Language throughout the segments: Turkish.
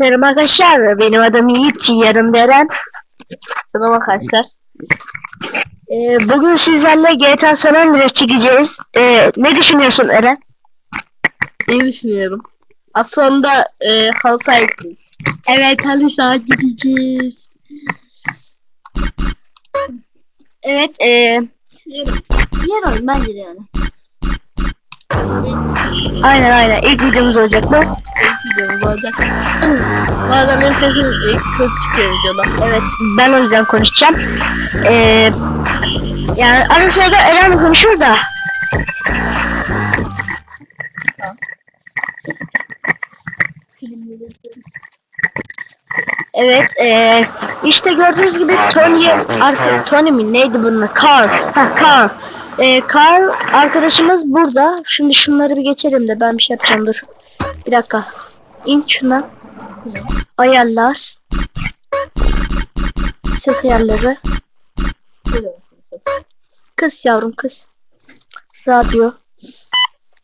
Selam arkadaşlar. Benim adım Yiğit. Yarım Eren. Selam arkadaşlar. Ee, bugün sizlerle GTA San Andreas çekeceğiz. Ee, ne düşünüyorsun Eren? İyi düşünüyorum. Az sonra da e, halı gideceğiz. Evet halı saha gideceğiz. Evet. E, Yer oyun bence yani. aynen aynen. İlk videomuz olacak bu. Videomuz olacak. Bu arada benim sesim ilk kötü çıkıyor videoda. Evet. Ben o yüzden konuşacağım. Ee, yani ara sırada Eren konuşur da. Evet, eee işte gördüğünüz gibi Tony, arka, Tony mi neydi bunun? Carl, ha Carl. Eee Carl arkadaşımız burada. Şimdi şunları bir geçelim de ben bir şey yapacağım dur. Bir dakika. İn. Ayarlar. Ses ayarları. Kız yavrum kız. Radyo.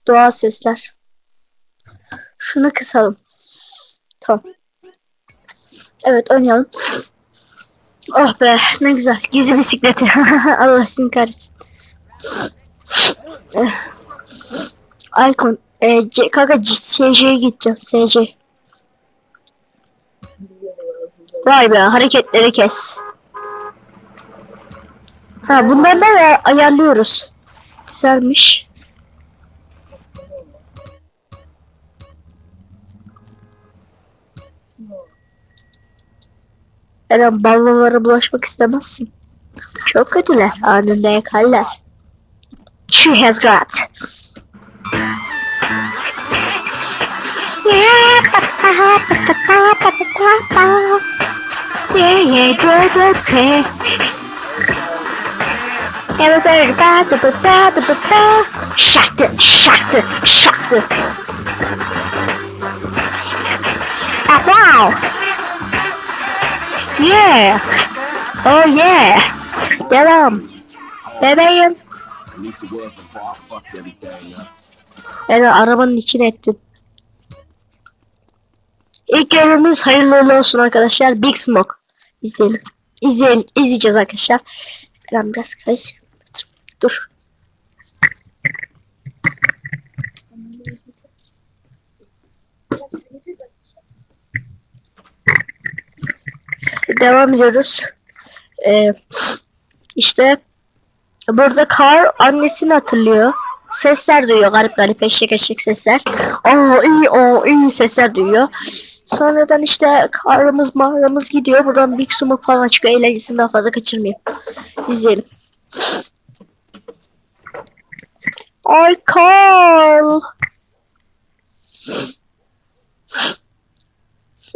Doğal sesler. Şunu kısalım. Tamam. Evet oynayalım. Oh be ne güzel. Gizli bisikleti. Allah seni kahretsin. Icon. E, C, kanka SC'ye gideceğim. SC. Vay be hareketleri kes. Ha bunları da ayarlıyoruz. Güzelmiş. Eren ballolara bulaşmak istemezsin. Çok kötüler. Anında yakarlar. She has got. Everybody, ba, da, ba, ba, da, ba, shut it, shut it. Ah, wow. Yeah. Oh yeah. Devam. Bebeğim. Yani arabanın içine ettim. İlk görevimiz hayırlı olsun arkadaşlar. Big Smoke. İzleyelim. İzleyelim. İzleyeceğiz arkadaşlar. Ben biraz kay. Dur. Devam ediyoruz. Ee, işte burada Carl annesini hatırlıyor. Sesler duyuyor garip garip eşek eşek sesler. Oo iyi o iyi sesler duyuyor. Sonradan işte karımız mağaramız gidiyor. Buradan Big Smoke falan çıkıyor. Eğlencesini daha fazla kaçırmayayım. İzleyelim. Ay Carl.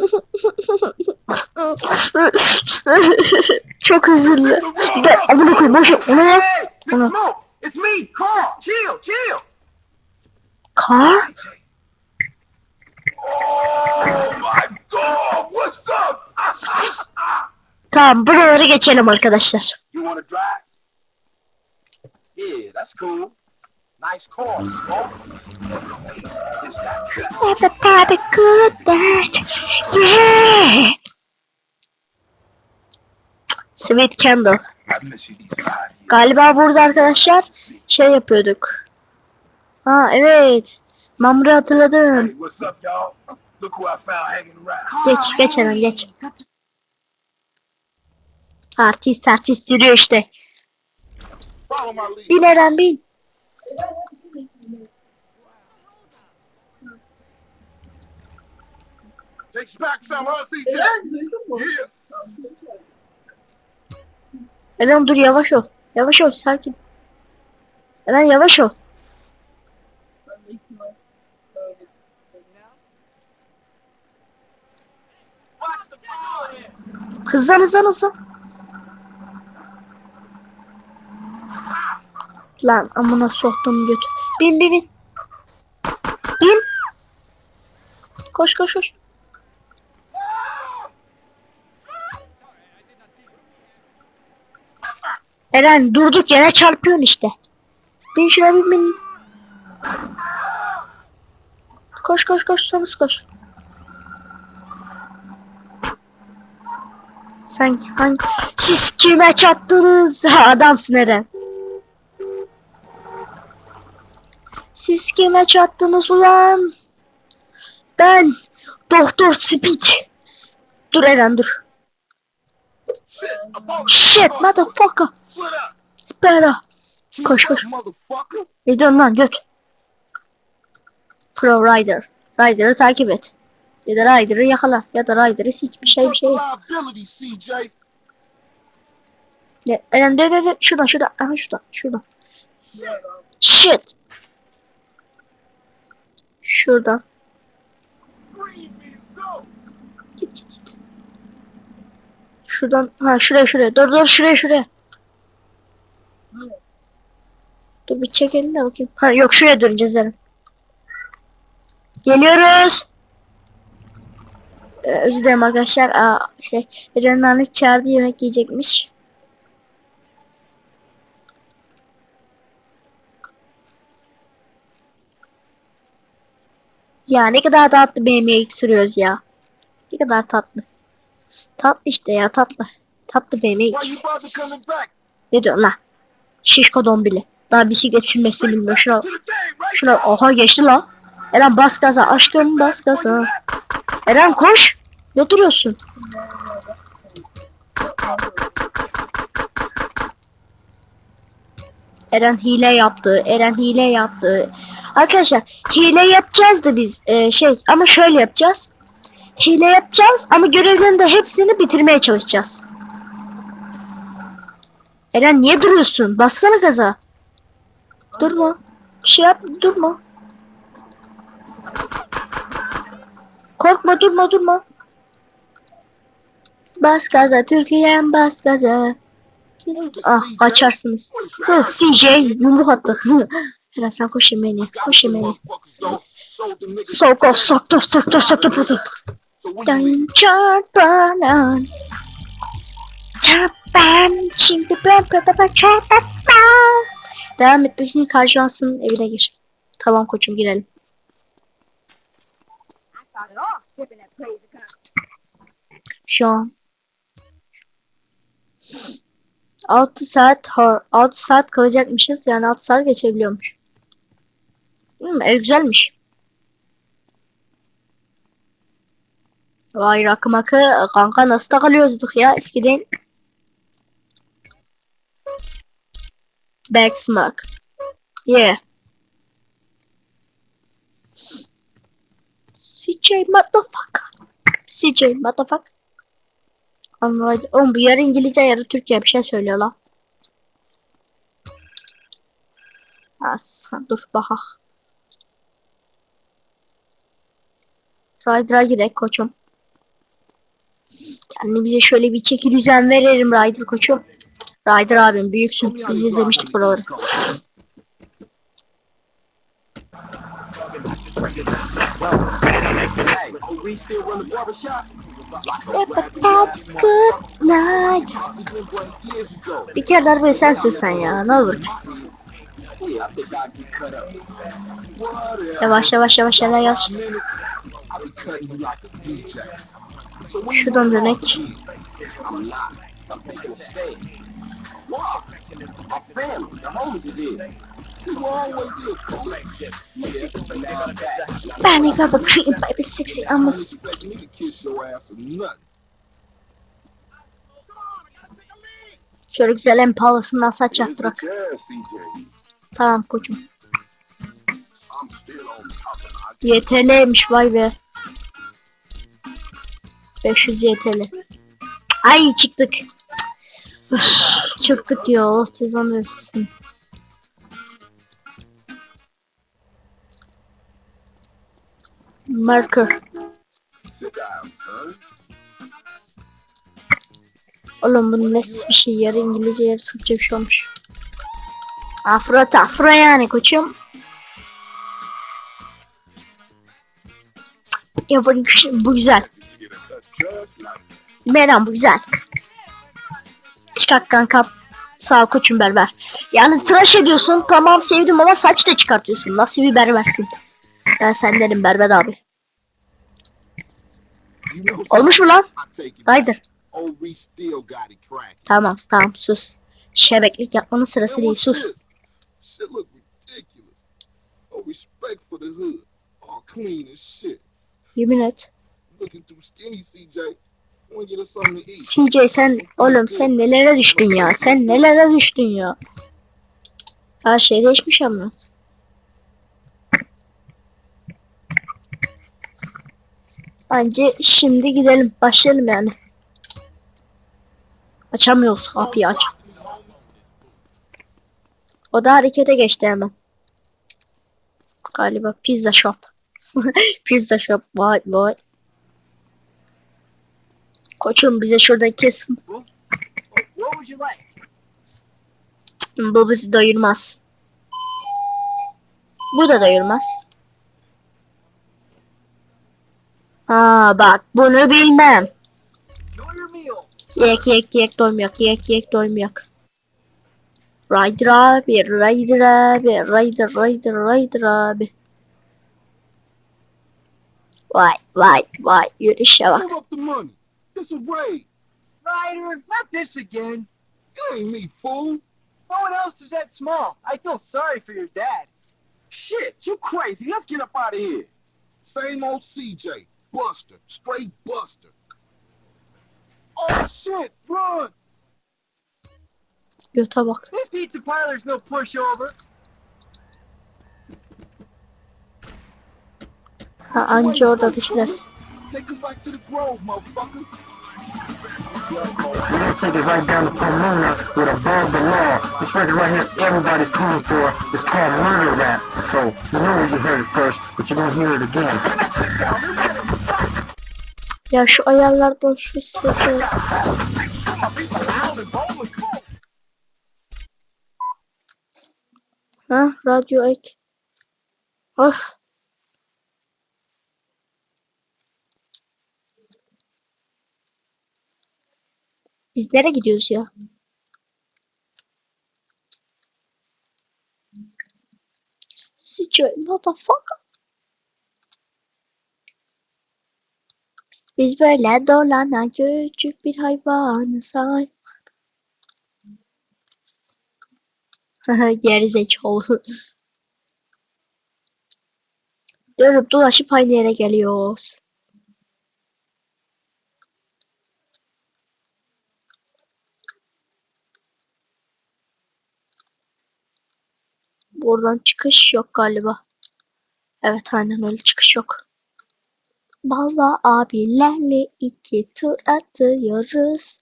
Çok üzüldü. Ben amına koyayım boş ver. Ona it's me, Carl. Chill, chill. Carl? Tamam buraları geçelim arkadaşlar. Everybody good night. Yeah. Sweet Candle. Galiba burada arkadaşlar şey yapıyorduk. Ha evet. Mamre hatırladım. Geç geç hemen geç. Artist artist yürüyor işte. Bin Eren bin. Eren dur yavaş ol. Yavaş ol sakin. Eren yavaş ol. Watch the ball here. Hızlan hızlan hızlan. Lan amına soktum götü. Bin bin bin. Bin. Koş koş koş. Eren durduk yere çarpıyorsun işte. Bin şuna bin bin. Koş koş koş Thomas koş. Sen hangi... Siz kime çattınız? Ha, adamsın Eren. Siz kime çattınız ulan? Ben Doktor Speed. Dur Eren dur. Shit, motherfucker. Spera. Koş koş. Ne diyorsun lan göt? Pro Rider. Rider'ı takip et. Ya da Rider'ı yakala. Ya da Rider'ı sik bir şey bir şey. Ne? Eren de de de. Şuradan şuradan. Aha şuradan. Şuradan. Shit. Şuradan. Git git git. Şuradan. Ha şuraya şuraya. Dur dur şuraya şuraya. Dur bir çek elini de bakayım. Ha yok şuraya döneceğiz Eren. Geliyoruz. Ee, özür dilerim arkadaşlar. Aa, şey, Eren'in anne çağırdı yemek yiyecekmiş. Ya ne kadar tatlı bir yemeği sürüyoruz ya. Ne kadar tatlı. Tatlı işte ya tatlı. Tatlı bir yemeği. Ne diyorsun lan? Şişko dombili. Daha bisiklet sürmesini bilmiyor. Şuna, şuna oha geçti lan. Eren bas gaza. Aşkım bas gaza. Eren koş. Ne duruyorsun? Eren hile yaptı. Eren hile yaptı. Arkadaşlar hile yapacağız da biz e, şey ama şöyle yapacağız. Hile yapacağız ama görevlerin de hepsini bitirmeye çalışacağız. Eren niye duruyorsun? Bassana gaza. Durma. Şey yap durma. Korkma durma durma. Bas gaza Türkiye'm bas gaza. Ah kaçarsınız. CJ yumruk attı. Eren sen koş yemeğini. Koş them niggas. Soktu soktu soktu putu. Dan çarpan. Çarpan. Şimdi ben ben çarpan. Devam et. Şimdi Karjans'ın evine gir. Tamam koçum girelim. Şu an 6 saat har- 6 saat kalacakmışız. Yani 6 saat geçebiliyormuş. Hmm, ev güzelmiş. Vay rakı makı kanka nasıl takılıyorduk ya eskiden. Backsmack. Yeah. CJ motherfucker. CJ motherfucker. Anladım. Oğlum bu yarı İngilizce yarı Türkçe bir şey söylüyor lan. Dur bakak. Rider'a gidelim koçum. Kendimize şöyle bir çeki düzen verelim Ryder koçum. Ryder abim büyüksün. Biz izlemiştik buraları. A good night. Bir kere arabayı sen sürsen ya ne olur. Yavaş yavaş yavaş yavaş yavaş. a Şuradan dönek. Wow, my family, the homies is here. Ben ne kadar bakayım baby sexy ama. Şöyle güzel en pahalısından saç yaptırak. Tamam koçum. YTL'ymiş vay be. 500 YTL. Ay çıktık. Çıktık ya. Allah cezanı versin. Marker. Oğlum bu nasıl bir şey? Yarı İngilizce yarı Türkçe bir şey olmuş. Afro afro yani koçum. Ya bu, bu güzel. Meram bu güzel. Çıkart kankam. Sağ ol koçum berber. Yani tıraş ediyorsun tamam sevdim ama saç da çıkartıyorsun. Nasıl bir berbersin? Ben sendenim berber abi. Olmuş mu lan? Haydır. Cracking. Tamam tamam sus. Şebeklik yapmanın sırası değil sus. shit. Yemin et. CJ sen oğlum sen nelere düştün ya? Sen nelere düştün ya? Her şey değişmiş ama. Bence şimdi gidelim. Başlayalım yani. Açamıyoruz kapıyı aç. O da harekete geçti hemen. Galiba pizza shop. pizza shop vay vay. Koçum bize şurada kes? Bu bizi doyurmaz. Bu da doyurmaz. Ha bak bunu bilmem. Know your meal. Yek yek yek doymayak yek yek doymayak. Rider abi, Rider abi, Rider, Rider, Rider abi. Vay vay vay yürüyüşe bak. Give up the money. This a raid. Ryder, not this again. It ain't me, fool. No one else is that small. I feel sorry for your dad. Shit, you crazy. Let's get up out of here. Same old CJ. Buster. Straight Buster. Oh, shit. Run. Yota bak. This pizza parlor's no pushover. Ha, anca orada dışarısı. Take us back to the grove, motherfucker. Take it right down to Pomona with a of law. This record right here, everybody's calling for. It's called murder rap. So you know you heard it first, but you're gonna hear it again. Ya şu ayarlardan şu sesi. Ha radyo ek. Of. Biz nereye gidiyoruz ya? Sıçıyor motherfucker. Biz böyle dolanan küçük bir hayvanı say. Gerizekalı. Dönüp dolaşıp aynı yere geliyoruz. Buradan çıkış yok galiba. Evet aynen öyle çıkış yok. Balla abilerle iki tur atıyoruz.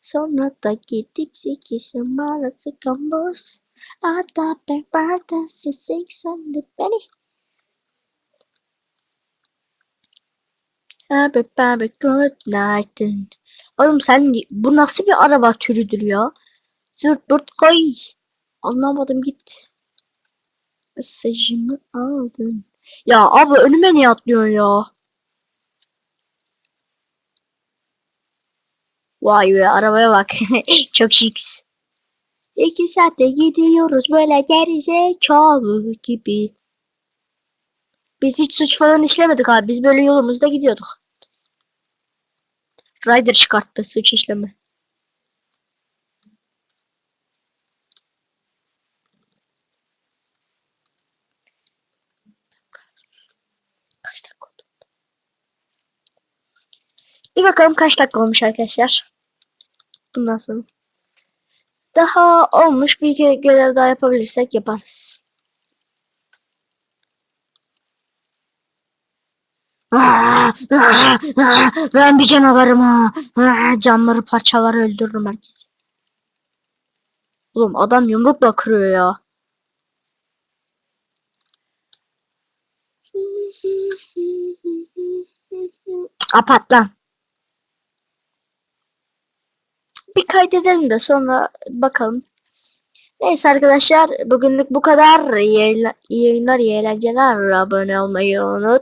Sonra da gidip sekiz numara sıkamıyoruz. Ada beraber seksen de beni. Everybody good night. Oğlum sen bu nasıl bir araba türüdür ya? Zırt pırt koy. Anlamadım git. Mesajımı aldın. Ya abi önüme niye atlıyorsun ya? Vay be arabaya bak. Çok şiks. İki saatte gidiyoruz böyle gerizekalı gibi. Biz hiç suç falan işlemedik abi. Biz böyle yolumuzda gidiyorduk. Ryder çıkarttı suç işlemi. Bir bakalım kaç dakika olmuş arkadaşlar. Bundan sonra. Daha olmuş bir görev daha yapabilirsek yaparız. Ben bir canavarım ha. Canları parçalar öldürürüm herkesi. Oğlum adam yumrukla kırıyor ya. Kapat lan. Bir kaydedelim de sonra bakalım. Neyse arkadaşlar bugünlük bu kadar. İyi, yayınlar, iyi eğlenceler. Abone olmayı unut.